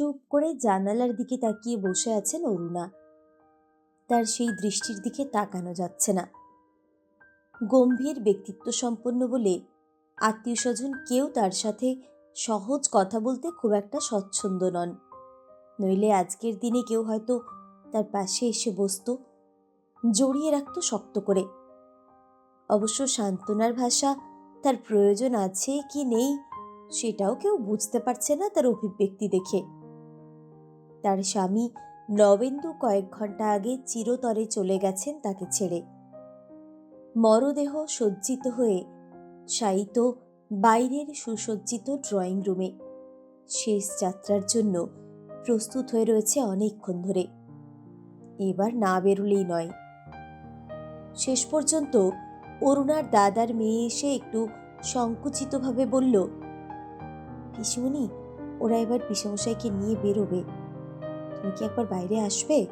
চুপ করে জানালার দিকে তাকিয়ে বসে আছেন অরুণা। তার সেই দৃষ্টির দিকে তাকানো যাচ্ছে না। গম্ভীর ব্যক্তিত্ব সম্পন্ন বলে আত্মীয় স্বজন কেউ তার সাথে সহজ কথা বলতে খুব একটা স্বচ্ছন্দ নন। নইলে আজকের দিনে কেউ হয়তো তার পাশে এসে বসত, জড়িয়ে রাখতো শক্ত করে। অবশ্য সান্ত্বনার ভাষা তার প্রয়োজন আছে কি নেই, সেটাও কেউ বুঝতে পারছে না তার অভিব্যক্তি দেখে। তার স্বামী নবেন্দু কয়েক ঘণ্টা আগে চিরতরে চলে গেছেন তাকে ছেড়ে। মরদেহ সজ্জিত হয়ে শায়িত বাইরের সুসজ্জিত ড্রয়িং রুমে। শেষ যাত্রার জন্য প্রস্তুত হয়ে রয়েছে অনেকক্ষণ ধরে। এবার না বেরুলেই নয়। শেষ পর্যন্ত অরুণার দাদার মেয়ে এসে একটু সংকুচিতভাবে বলল, পিসিমণি, ওরা এবার পিসামশাইকে নিয়ে বেরোবে। তুমি কি একবার বাইরে আসবে?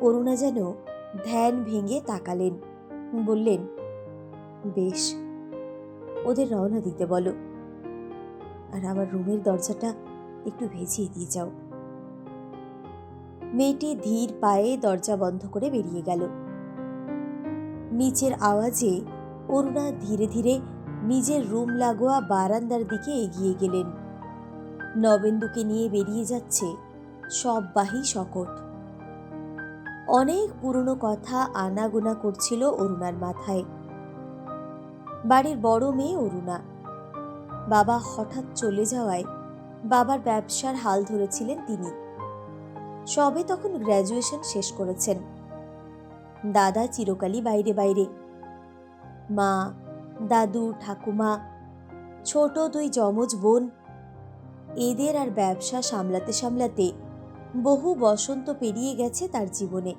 অরুণা যেন ধ্যান ভেঙে তাকালেন। বললেন, বেশ, ওদের রওনা দিতে বলো। আর আমার রুমের দরজাটা একটু ভেজিয়ে দিয়ে যাও। মেয়েটি ধীর পায়ে দরজা বন্ধ করে বেরিয়ে গেল। নিচের আওয়াজে অরুণা ধীরে ধীরে নিজের রুম লাগোয়া বারান্দার দিকে এগিয়ে গেলেন। নবেন্দুকে নিয়ে বেরিয়ে যাচ্ছে সব বাহি শকট অনেক পুরনো কথা আনাগোনা করছিল অরুণার মাথায়। বাড়ির বড় মেয়ে অরুণা। বাবা হঠাৎ চলে যাওয়ায় বাবার ব্যবসার হাল ধরেছিলেন তিনি। সবে তখন গ্র্যাজুয়েশন শেষ করেছেন। দাদা চিরকালই বাইরে বাইরে। মা, দাদু, ঠাকুমা, ছোট দুই যমজ বোন, এদের আর ব্যবসা সামলাতে সামলাতে বহু বসন্ত পেরিয়ে গেছে তার জীবনে।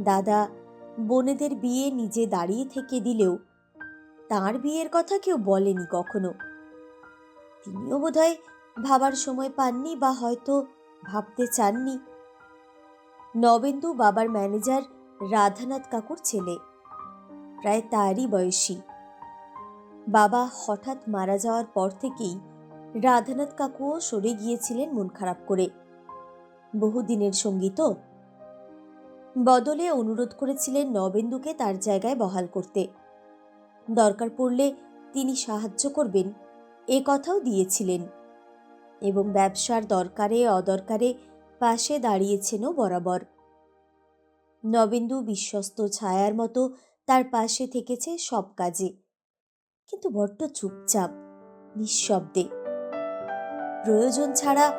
দাদা বোনেদের বিয়ে নিজে দাঁড়িয়ে থেকে দিলেও তার বিয়ের কথা কেউ বলেনি কখনো। তিনিও বোধহয় ভাবার সময় পাননি বা হয়তো ভাবতে চাননি। নবেন্দু বাবার ম্যানেজার রাধানাথ কাকুর ছেলে। প্রায় তারই বয়সী। বাবা হঠাৎ মারা যাওয়ার পর থেকেই রাধানাথ কাকুও সরে গিয়েছিলেন মন খারাপ করে। বহুদিনের সঙ্গী তো। বদলে অনুরোধ করেছিলেন নবেন্দুকে তার জায়গায় বহাল করতে। দরকার পড়লে তিনি সাহায্য করবেন, এ কথাও দিয়েছিলেন। এবং ব্যবসার দরকারে অদরকারে পাশে দাঁড়িয়েছেনও বরাবর। নবেন্দু বিশ্বস্ত ছায়ার মতো তার পাশে থেকেছে সব কাজে। কিন্তু বড্ড চুপচাপ, নিঃশব্দে। প্রয়োজন ছাড়া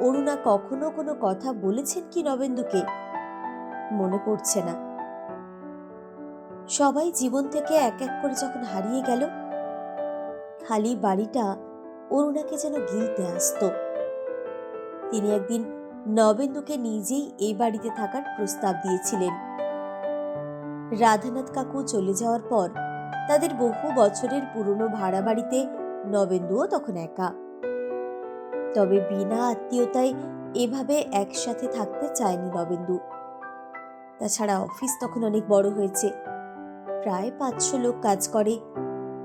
অরুণা কখনো কোনো কথা বলেছেন কি নবেন্দুকে? মনে পড়ছে না। সবাই জীবন থেকে এক এক করে যখন হারিয়ে গেল, খালি বাড়িটা অরুণাকে যেন গিলতে আসত। তিনি একদিন নবেন্দুকে নিজেই এই বাড়িতে থাকার প্রস্তাব দিয়েছিলেন। রাধানাথ কাকু চলে যাওয়ার পর তাদের বহু বছরের পুরনো ভাড়া বাড়িতে নবেন্দুও তখন একা। তবে বিনা আত্মীয়তায় এভাবে একসাথে থাকতে চায়নি নবেন্দু তাছাড়া অফিস তখন অনেক বড় হয়েছে। প্রায় পাঁচশো লোক কাজ করে,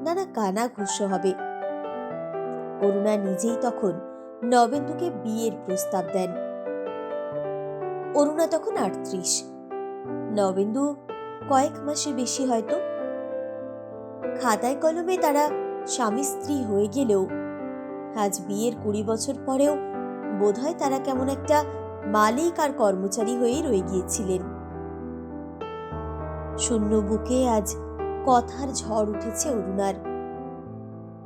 নানা কানা ঘুষ হবে। অরুণা নিজেই তখন নবেন্দুকে বিয়ের প্রস্তাব দেন। অরুণা তখন আটত্রিশ। নবেন্দু কয়েক মাসে বেশি হয়তো। খাতায় কলমে তারা স্বামী স্ত্রী হয়ে গেলেও আজ বিয়ের কুড়ি বছর পরেও বোধহয় তারা কেমন একটা মালিক আর কর্মচারী হয়েই রয়ে গিয়েছিলেন। শূন্য বুকে আজ কথার ঝড় উঠেছে অরুণার।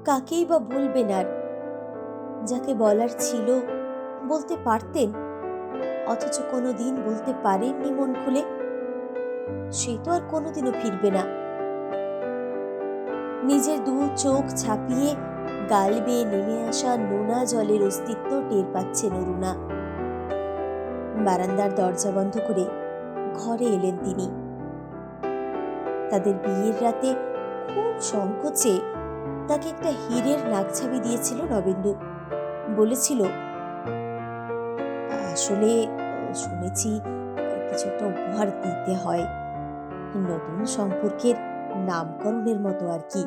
কাকেই বা বলবেন আর? যাকে বলার ছিল বলতে পারতেন, অথচ কোনো দিন বলতে পারেননি মন খুলে। সে তো আর কোনোদিনও ফিরবে না। নিজের দু চোখ ছাপিয়ে গাল বেয়ে নেমে আসা নোনা জলের অস্তিত্ব টের পাচ্ছেন অরুণা বারান্দার দরজা বন্ধ করে ঘরে এলেন তিনি। তাদের বিয়ের রাতে খুব সংকোচে তাকে একটা হীরের নাকছাবি দিয়েছিল নবেন্দু। বলেছিল, আসলে, শুনেছি কিছু একটা উপহার দিতে হয়। নতুন সম্পর্কের নামকরণের মতো আর কি।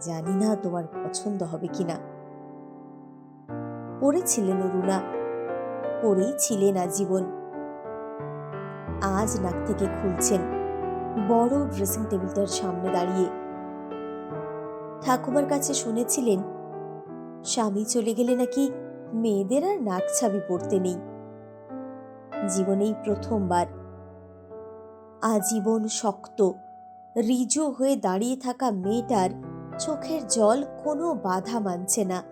জানি না তোমার পছন্দ হবে কিনা। পড়েছিলেন অরুণা। পড়েই ছিলেন আজীবন। আজ নাক থেকে খুলছেন বড় ড্রেসিং টেবিলটার সামনে দাঁড়িয়ে। ঠাকুমার কাছে শুনেছিলেন, স্বামী চলে গেলে নাকি মেয়েদের আর নাক ছাবি পড়তে নেই। জীবনেই প্রথমবার। আজীবন শক্ত, রিজু হয়ে দাঁড়িয়ে থাকা মেয়েটার চোখের জল কোনো বাধা মানছে না।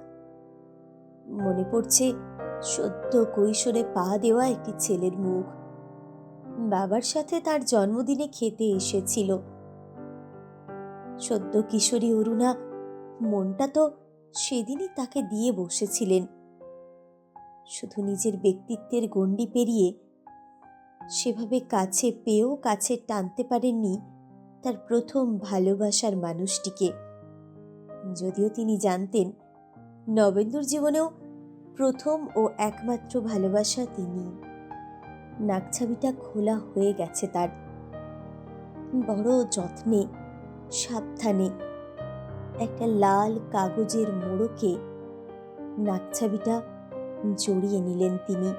মনে পড়ছে সদ্য কৈশোরে পা দেওয়া একটি ছেলের মুখ। বাবার সাথে তার জন্মদিনে খেতে এসেছিল। সদ্য কিশোরী অরুণা মনটা তো সেদিনই তাকে দিয়ে বসেছিলেন। শুধু নিজের ব্যক্তিত্বের গণ্ডি পেরিয়ে সেভাবে কাছে পেয়েও কাছে টানতে পারেননি তার প্রথম ভালোবাসার মানুষটিকে। যদিও তিনি জানতেন, নবেন্দুর জীবনেও প্রথম ও একমাত্র ভালোবাসা তিনি। নাকছাবিটা খোলা হয়ে গেছে তার। বড় যত্নে, সাবধানে একটা লাল কাগজের মোড়কে নাকছাবিটা জড়িয়ে নিলেন তিনি।